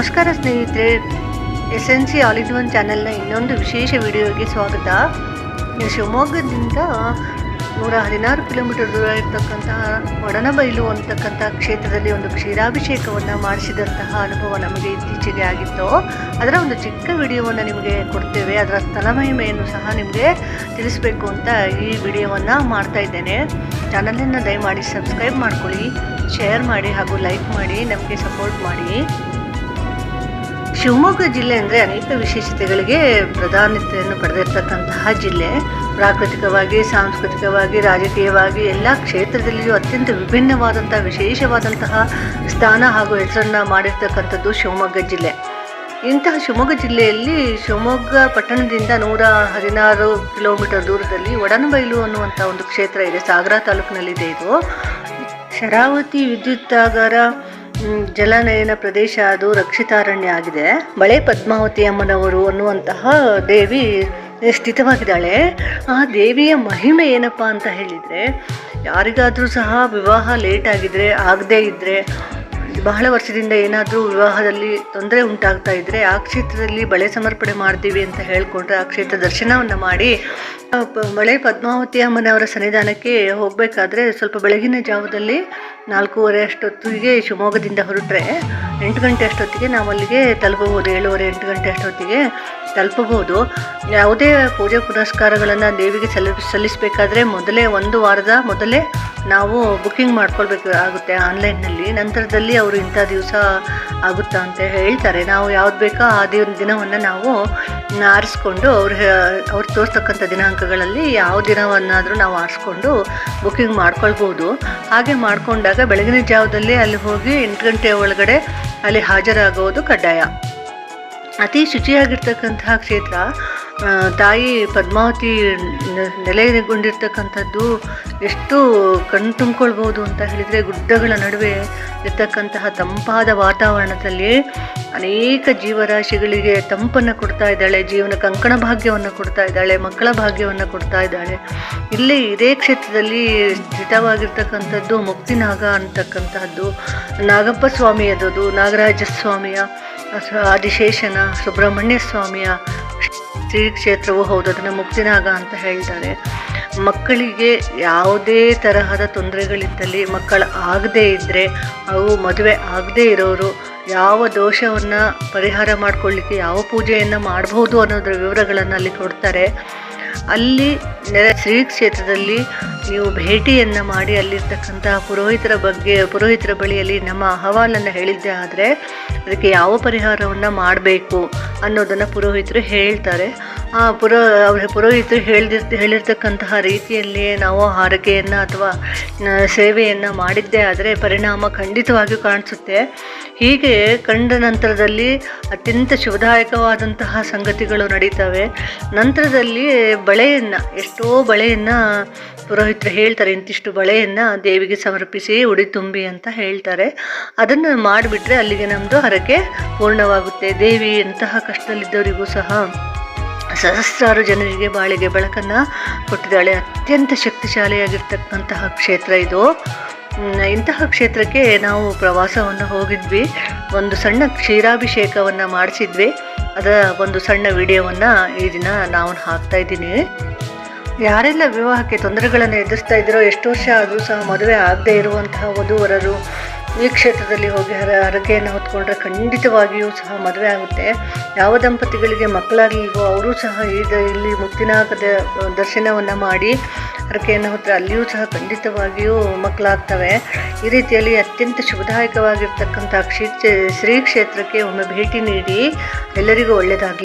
ನಮಸ್ಕಾರ ಸ್ನೇಹಿತರೆ S N C all in one ಚಾನೆಲ್ನ ಇನ್ನೊಂದು ವಿಶೇಷ ವಿಡಿಯೋಗೆ ಸ್ವಾಗತ. ಶಿವಮೊಗ್ಗದಿಂದ ನೂರ ಹದಿನಾರು ಕಿಲೋಮೀಟರ್ ದೂರ ಇರತಕ್ಕಂತಹ ಒಡನಬೈಲು ಅಂತಕ್ಕಂಥ ಕ್ಷೇತ್ರದಲ್ಲಿ ಒಂದು ಕ್ಷೀರಾಭಿಷೇಕವನ್ನು ಮಾಡಿಸಿದಂತಹ ಅನುಭವ ನಮಗೆ ಇತ್ತೀಚೆಗೆ ಆಗಿತ್ತು. ಅದರ ಒಂದು ಚಿಕ್ಕ ವಿಡಿಯೋವನ್ನು ನಿಮಗೆ ಕೊಡ್ತೇವೆ. ಅದರ ಸ್ಥಳ ಮಹಿಮೆಯನ್ನು ಸಹ ನಿಮಗೆ ತಿಳಿಸಬೇಕು ಅಂತ ಈ ವಿಡಿಯೋವನ್ನು ಮಾಡ್ತಾ ಇದ್ದೇನೆ. ಚಾನಲನ್ನು ದಯಮಾಡಿ ಸಬ್ಸ್ಕ್ರೈಬ್ ಮಾಡ್ಕೊಳ್ಳಿ, ಶೇರ್ ಮಾಡಿ ಹಾಗೂ ಲೈಕ್ ಮಾಡಿ, ನಮಗೆ ಸಪೋರ್ಟ್ ಮಾಡಿ. ಶಿವಮೊಗ್ಗ ಜಿಲ್ಲೆ ಅಂದರೆ ಅನೇಕ ವಿಶೇಷತೆಗಳಿಗೆ ಪ್ರಧಾನತೆಯನ್ನು ಪಡೆದಿರ್ತಕ್ಕಂತಹ ಜಿಲ್ಲೆ. ಪ್ರಾಕೃತಿಕವಾಗಿ, ಸಾಂಸ್ಕೃತಿಕವಾಗಿ, ರಾಜಕೀಯವಾಗಿ ಎಲ್ಲ ಕ್ಷೇತ್ರದಲ್ಲಿಯೂ ಅತ್ಯಂತ ವಿಭಿನ್ನವಾದಂತಹ, ವಿಶೇಷವಾದಂತಹ ಸ್ಥಾನ ಹಾಗೂ ಹೆಸರನ್ನು ಮಾಡಿರ್ತಕ್ಕಂಥದ್ದು ಶಿವಮೊಗ್ಗ ಜಿಲ್ಲೆ. ಇಂತಹ ಶಿವಮೊಗ್ಗ ಜಿಲ್ಲೆಯಲ್ಲಿ ಶಿವಮೊಗ್ಗ ಪಟ್ಟಣದಿಂದ ನೂರ ಹದಿನಾರು ಕಿಲೋಮೀಟರ್ ದೂರದಲ್ಲಿ ಒಡನಬೈಲು ಅನ್ನುವಂಥ ಒಂದು ಕ್ಷೇತ್ರ ಇದೆ. ಸಾಗರ ತಾಲೂಕಿನಲ್ಲಿದೆ ಇದು. ಶರಾವತಿ ವಿದ್ಯುತ್ತಾಗಾರ ಜಲನಯನ ಪ್ರದೇಶ ಅದು ರಕ್ಷಿತಾರಣ್ಯ ಆಗಿದೆ. ಮಳೆ ಪದ್ಮಾವತಿ ಅಮ್ಮನವರು ಅನ್ನುವಂತಹ ದೇವಿ ಸ್ಥಿತವಾಗಿದ್ದಾಳೆ. ಆ ದೇವಿಯ ಮಹಿಮೆ ಏನಪ್ಪ ಅಂತ ಹೇಳಿದರೆ, ಯಾರಿಗಾದರೂ ಸಹ ವಿವಾಹ ಲೇಟ್ ಆಗಿದ್ರೆ, ಆಗದೇ ಇದ್ದರೆ ಬಹಳ ವರ್ಷದಿಂದ ಏನಾದರೂ ವಿವಾಹದಲ್ಲಿ ತೊಂದರೆ ಉಂಟಾಗ್ತಾ ಇದ್ದರೆ ಆ ಕ್ಷೇತ್ರದಲ್ಲಿ ಬಳೆ ಸಮರ್ಪಣೆ ಮಾಡ್ತೀವಿ ಅಂತ ಹೇಳಿಕೊಂಡ್ರೆ ಆ ಕ್ಷೇತ್ರ ದರ್ಶನವನ್ನು ಮಾಡಿ ಬಳೆ ಪದ್ಮಾವತಿ ಅಮ್ಮನವರ ಸನ್ನಿಧಾನಕ್ಕೆ ಹೋಗಬೇಕಾದ್ರೆ ಸ್ವಲ್ಪ ಬೆಳಗಿನ ಜಾವದಲ್ಲಿ ನಾಲ್ಕೂವರೆ ಅಷ್ಟೊತ್ತಿಗೆ ಶಿವಮೊಗ್ಗದಿಂದ ಹೊರಟ್ರೆ ಎಂಟು ಗಂಟೆ ಅಷ್ಟೊತ್ತಿಗೆ ನಾವು ಅಲ್ಲಿಗೆ ತಲುಪಬಹುದು, ಏಳುವರೆ ಎಂಟು ಗಂಟೆ ಅಷ್ಟೊತ್ತಿಗೆ ತಲುಪಬಹುದು. ಯಾವುದೇ ಪೂಜೆ ಪುನಸ್ಕಾರಗಳನ್ನು ದೇವಿಗೆ ಸಲ್ಲಿ ಸಲ್ಲಿಸಬೇಕಾದ್ರೆ ಮೊದಲೇ ಒಂದು ವಾರದ ಮೊದಲೇ ನಾವು ಬುಕ್ಕಿಂಗ್ ಮಾಡ್ಕೊಳ್ಬೇಕು ಆಗುತ್ತೆ ಆನ್ಲೈನ್ನಲ್ಲಿ ನಂತರದಲ್ಲಿ ಅವರು ಇಂಥ ದಿವಸ ಆಗುತ್ತಾ ಅಂತ ಹೇಳ್ತಾರೆ. ನಾವು ಯಾವ್ದು ಬೇಕೋ ಆ ದಿನ ದಿನವನ್ನು ನಾವು ಆರಿಸ್ಕೊಂಡು ಅವ್ರು ಅವ್ರು ತೋರಿಸ್ತಕ್ಕಂಥ ದಿನಾಂಕಗಳಲ್ಲಿ ಯಾವ ದಿನವನ್ನಾದರೂ ನಾವು ಆರಿಸ್ಕೊಂಡು ಬುಕ್ಕಿಂಗ್ ಮಾಡ್ಕೊಳ್ಬೋದು. ಹಾಗೆ ಮಾಡಿಕೊಂಡಾಗ ಬೆಳಗಿನ ಜಾವದಲ್ಲಿ ಅಲ್ಲಿ ಹೋಗಿ ಎಂಟು ಗಂಟೆ ಒಳಗಡೆ ಅಲ್ಲಿ ಹಾಜರಾಗುವುದು ಕಡ್ಡಾಯ. ಅತಿ ಶುಚಿಯಾಗಿರ್ತಕ್ಕಂತಹ ಕ್ಷೇತ್ರ ತಾಯಿ ಪದ್ಮಾವತಿ ನೆಲೆಗೊಂಡಿರ್ತಕ್ಕಂಥದ್ದು ಎಷ್ಟು ಕಣ್ ತುಂಬಿಕೊಳ್ಬೋದು ಅಂತ ಹೇಳಿದರೆ ಗುಡ್ಡಗಳ ನಡುವೆ ಇರ್ತಕ್ಕಂತಹ ತಂಪಾದ ವಾತಾವರಣದಲ್ಲಿ ಅನೇಕ ಜೀವರಾಶಿಗಳಿಗೆ ತಂಪನ್ನು ಕೊಡ್ತಾ ಇದ್ದಾಳೆ, ಜೀವನ ಕಂಕಣ ಭಾಗ್ಯವನ್ನು ಕೊಡ್ತಾ ಇದ್ದಾಳೆ, ಮಕ್ಕಳ ಭಾಗ್ಯವನ್ನು ಕೊಡ್ತಾ ಇದ್ದಾಳೆ. ಇಲ್ಲಿ ಇದೇ ಕ್ಷೇತ್ರದಲ್ಲಿ ಸ್ಥಿತವಾಗಿರ್ತಕ್ಕಂಥದ್ದು ಮುಕ್ತಿನಾಗ ಅಂತಕ್ಕಂತಹದ್ದು ನಾಗಪ್ಪ ಸ್ವಾಮಿಯದದು ನಾಗರಾಜ ಸ್ವಾಮಿಯ ಆದಿಶೇಷನ ಸುಬ್ರಹ್ಮಣ್ಯ ಸ್ವಾಮಿಯ ಕ್ಷೇತ್ರವೂ ಹೌದು ಅದನ್ನು ಮುಕ್ತಿನಾಗ ಅಂತ ಹೇಳ್ತಾರೆ. ಮಕ್ಕಳಿಗೆ ಯಾವುದೇ ತರಹದ ತೊಂದರೆಗಳಿದ್ದಲ್ಲಿ ಮಕ್ಕಳು ಆಗದೇ ಇದ್ದರೆ ಅವು ಮದುವೆ ಆಗದೇ ಇರೋರು, ಯಾವ ದೋಷವನ್ನು ಪರಿಹಾರ ಮಾಡಿಕೊಳ್ಳಿಕ್ಕೆ ಯಾವ ಪೂಜೆಯನ್ನು ಮಾಡಬಹುದು ಅನ್ನೋದರ ವಿವರಗಳನ್ನು ಅಲ್ಲಿ ಕೊಡ್ತಾರೆ. ಅಲ್ಲಿ ಶ್ರೀ ಕ್ಷೇತ್ರದಲ್ಲಿ ನೀವು ಭೇಟಿಯನ್ನು ಮಾಡಿ ಅಲ್ಲಿರ್ತಕ್ಕಂತಹ ಪುರೋಹಿತರ ಬಗ್ಗೆ, ಪುರೋಹಿತರ ಬಳಿಯಲ್ಲಿ ನಮ್ಮ ಅಹವಾಲನ್ನು ಹೇಳಿದ್ದೆ ಆದರೆ ಅದಕ್ಕೆ ಯಾವ ಪರಿಹಾರವನ್ನು ಮಾಡಬೇಕು ಅನ್ನೋದನ್ನು ಪುರೋಹಿತರು ಹೇಳ್ತಾರೆ. ಆ ಪುರೋ, ಅವರ ಪುರೋಹಿತರು ಹೇಳಿದ, ಹೇಳಿರ್ತಕ್ಕಂತಹ ರೀತಿಯಲ್ಲಿಯೇ ನಾವು ಹಾರಕೆಯನ್ನು ಅಥವಾ ಸೇವೆಯನ್ನು ಮಾಡಿದ್ದೇ ಆದರೆ ಪರಿಣಾಮ ಖಂಡಿತವಾಗಿಯೂ ಕಾಣಿಸುತ್ತೆ. ಹೀಗೆ ಕಂಡ ನಂತರದಲ್ಲಿ ಅತ್ಯಂತ ಶುಭದಾಯಕವಾದಂತಹ ಸಂಗತಿಗಳು ನಡೀತವೆ. ನಂತರದಲ್ಲಿ ಬಳೆಯನ್ನು ಎಷ್ಟೋ ಬಳೆಯನ್ನು ಪುರೋಹಿತರು ಹೇಳ್ತಾರೆ, ಇಂತಿಷ್ಟು ಬಳೆಯನ್ನು ದೇವಿಗೆ ಸಮರ್ಪಿಸಿ ಉಡಿ ತುಂಬಿ ಅಂತ ಹೇಳ್ತಾರೆ. ಅದನ್ನು ಮಾಡಿಬಿಟ್ರೆ ಅಲ್ಲಿಗೆ ನಮ್ಮದು ಹರಕೆ ಪೂರ್ಣವಾಗುತ್ತೆ. ದೇವಿ ಎಂತಹ ಕಷ್ಟದಲ್ಲಿದ್ದವರಿಗೂ ಸಹ ಸಹಸ್ರಾರು ಜನರಿಗೆ ಬಾಳಿಗೆ ಬೆಳಕನ್ನು ಕೊಟ್ಟಿದ್ದಾಳೆ. ಅತ್ಯಂತ ಶಕ್ತಿಶಾಲಿಯಾಗಿರ್ತಕ್ಕಂತಹ ಕ್ಷೇತ್ರ ಇದು. ಇಂತಹ ಕ್ಷೇತ್ರಕ್ಕೆ ನಾವು ಪ್ರವಾಸವನ್ನು ಹೋಗಿದ್ವಿ. ಒಂದು ಸಣ್ಣ ಕ್ಷೀರಾಭಿಷೇಕವನ್ನು ಮಾಡಿಸಿದ್ವಿ. ಅದರ ಒಂದು ಸಣ್ಣ ವಿಡಿಯೋವನ್ನು ಈ ದಿನ ನಾವು ಹಾಕ್ತಾ ಇದ್ದೀನಿ. ಯಾರೆಲ್ಲ ವಿವಾಹಕ್ಕೆ ತೊಂದರೆಗಳನ್ನು ಎದುರಿಸ್ತಾ ಇದ್ದೀರೋ, ಎಷ್ಟು ವರ್ಷ ಆದರೂ ಸಹ ಮದುವೆ ಆಗದೇ ಇರುವಂತಹ ವಧುವರರು ಈ ಕ್ಷೇತ್ರದಲ್ಲಿ ಹೋಗಿ ಹರ, ಹರಕೆಯನ್ನು ಹೊತ್ಕೊಂಡ್ರೆ ಖಂಡಿತವಾಗಿಯೂ ಸಹ ಮದುವೆ ಆಗುತ್ತೆ. ಯಾವ ದಂಪತಿಗಳಿಗೆ ಮಕ್ಕಳಾಗಲಿಲ್ವೋ ಅವರು ಸಹ ಈಗ ಇಲ್ಲಿ ಮುಕ್ತಿನಾಗದ ದರ್ಶನವನ್ನು ಮಾಡಿ ಹರಕೆಯನ್ನು ಹೊತ್ತರೆ ಅಲ್ಲಿಯೂ ಸಹ ಖಂಡಿತವಾಗಿಯೂ ಮಕ್ಕಳಾಗ್ತವೆ. ಈ ರೀತಿಯಲ್ಲಿ ಅತ್ಯಂತ ಶುಭದಾಯಕವಾಗಿರ್ತಕ್ಕಂಥ ಕ್ಷೇ ಶ್ರೀ ಕ್ಷೇತ್ರಕ್ಕೆ ಒಮ್ಮೆ ಭೇಟಿ ನೀಡಿ ಎಲ್ಲರಿಗೂ ಒಳ್ಳೆಯದಾಗಲಿ